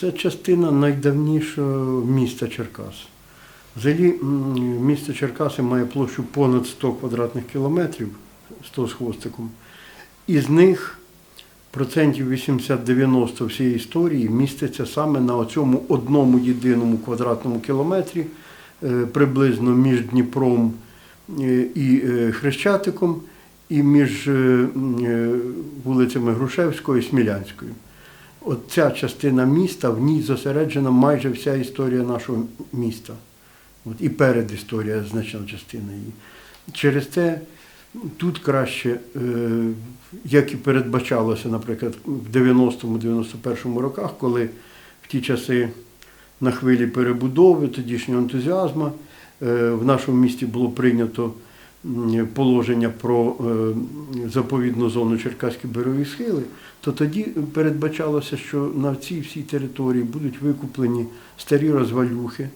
Це частина найдавнішого міста Черкас. Взагалі місто Черкаси має площу понад 100 квадратних кілометрів, 100 з хвостиком. Із них процентів 80-90 всієї історії міститься саме на цьому одному єдиному квадратному кілометрі, е, приблизно між Дніпром е, і е, Хрещатиком, і між вулицями Грушевського і Смілянською. От ця частина міста, в ній зосереджена майже вся історія нашого міста. От, і передісторія значна частина її. Через це тут краще, е, як і передбачалося, наприклад, в 90-91 роках, коли в ті часи на хвилі перебудови, тодішнього ентузіазму, е, в нашому місті було прийнято положення про е, заповідну зону Черкаські берегові схили, то тоді передбачалося, що на цій всій території будуть викуплені старі розвалюхи,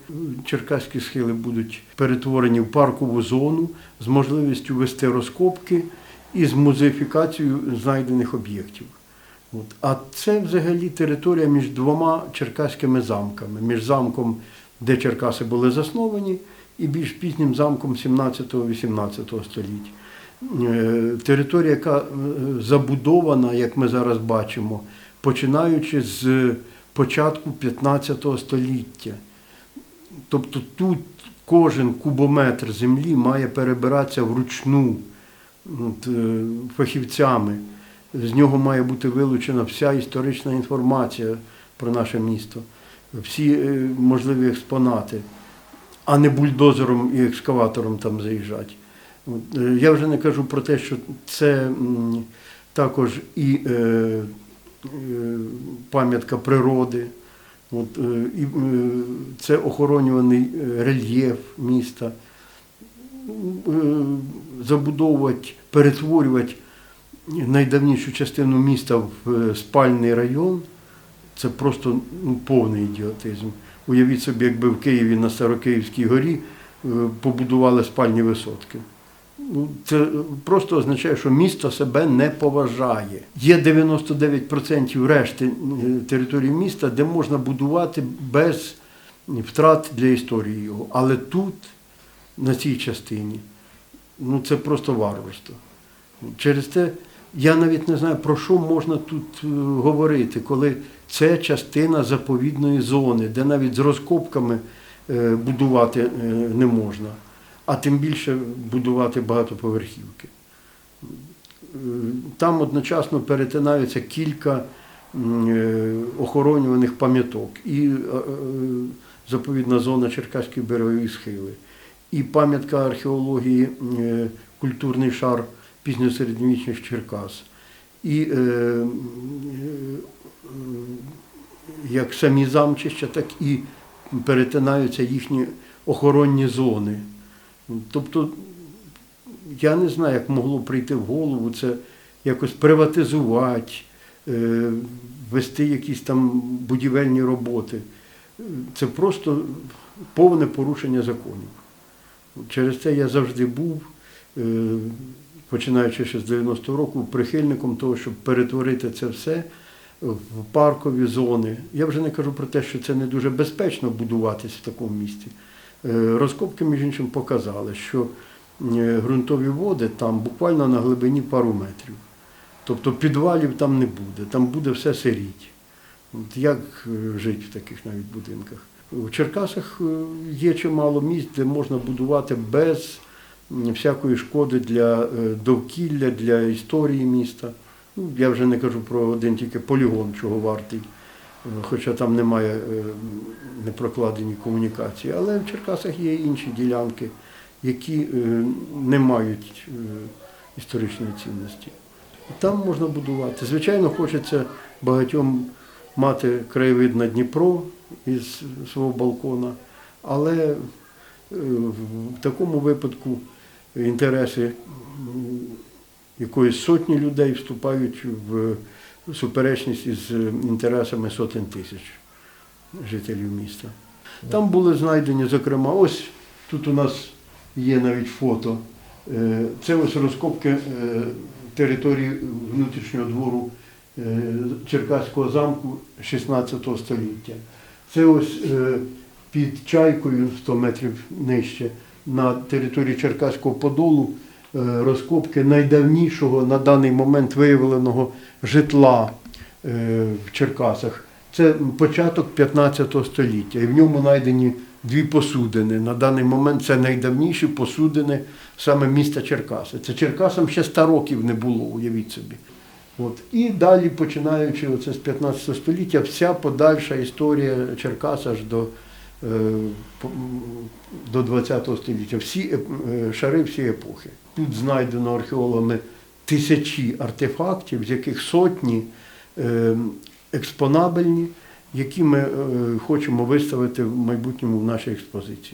черкаські схили будуть перетворені в паркову зону з можливістю вести розкопки і з музеїфікацією знайдених об'єктів. От. А це взагалі територія між двома черкаськими замками, між замком, де Черкаси були засновані, і більш пізнім замком 17-18 століття. Е, Територія, яка е, забудована, як ми зараз бачимо, починаючи з початку 15 століття. Тобто тут кожен кубометр землі має перебиратися вручну е, фахівцями. З нього має бути вилучена вся історична інформація про наше місто, всі можливі експонати, а не бульдозером і екскаватором там заїжджати. Е, Я вже не кажу про те, що це також і е, е, пам'ятка природи, от, і, це охоронюваний рельєф міста. Забудовувати, перетворювати найдавнішу частину міста в спальний район це просто ну, повний ідіотизм. Уявіть собі, якби в Києві на Старокиївській горі е, побудували спальні висотки. Ну, Це просто означає, що місто себе не поважає. Є 99% решти е, території міста, де можна будувати без втрат для історії його. Але тут, на цій частині, ну це просто варварство. Через те я навіть не знаю, про що можна тут е, говорити, коли це частина заповідної зони, де навіть з розкопками е, будувати е, не можна, а тим більше будувати багатоповерхівки. Там одночасно перетинаються кілька охоронюваних пам'яток. І заповідна зона Черкаської берегові схили, і пам'ятка археології культурний шар пізньосередньовічних Черкас. І е, е, як самі замчища, так і перетинаються їхні охоронні зони. Тобто я не знаю, як могло прийти в голову це якось приватизувати, е, вести якісь там будівельні роботи. Це просто повне порушення законів. Через це я завжди був, е, починаючи ще з 90-го року, прихильником того, щоб перетворити це все в паркові зони. Я вже не кажу про те, що це не дуже безпечно будуватись в такому місті. Е, Розкопки, між іншим, показали, що е, ґрунтові води там буквально на глибині пару метрів. Тобто підвалів там не буде, там буде все сиріть. От як е, жити в таких навіть будинках? У Черкасах є чимало місць, де можна будувати без всякої шкоди для е, довкілля, для історії міста. Ну, я вже не кажу про один тільки полігон, чого вартий, е, хоча там немає е, не прокладені комунікації. Але в Черкасах є інші ділянки, які не мають історичної цінності. Там можна будувати. Звичайно, хочеться багатьом мати краєвид на Дніпро із свого балкона, але в такому випадку інтереси якоїсь сотні людей вступають в суперечність із інтересами сотень тисяч жителів міста. Там були знайдені, зокрема, ось тут у нас є навіть фото. Е, Це ось розкопки е, території внутрішнього двору е, Черкаського замку 16 століття. Це ось під чайкою 100 метрів нижче на території Черкаського Подолу е, розкопки найдавнішого на даний момент виявленого житла е, в Черкасах. Це початок 15 століття, і в ньому знайдені дві посудини. На даний момент це найдавніші посудини саме міста Черкаси. Це Черкасам ще 100 років не було, уявіть собі. От. І далі, починаючи оце з 15 століття, вся подальша історія Черкас аж до, до 20 століття, всі е, шари, всі епохи. Тут знайдено археологами тисячі артефактів, з яких сотні е, експонабельні, які ми е, хочемо виставити в майбутньому в нашій експозиції.